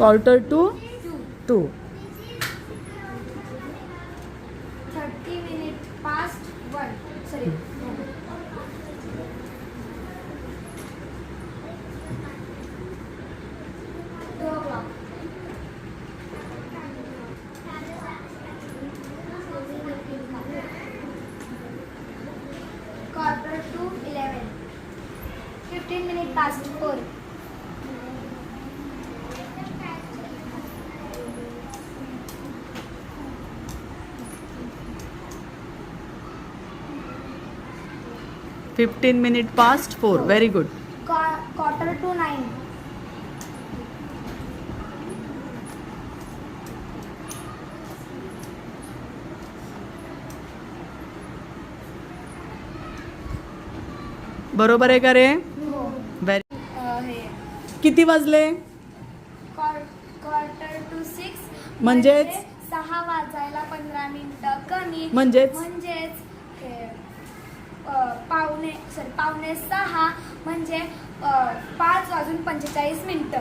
Quarter to two Quarter to 11. 15 minutes past four. Fifteen minute past four very good quarter to nine बरोबर आहे का रे? Very हे. किती वाजले? क्वार्टर टू सिक्स म्हणजेच? सहा वाजायला पंधरा मिनिटं कमी. म्हणजेच? म्हणजेच हे, अ, पावणे सॉरी पावणे सहा म्हणजे पाच वाजून पंचेचाळीस मिनटं.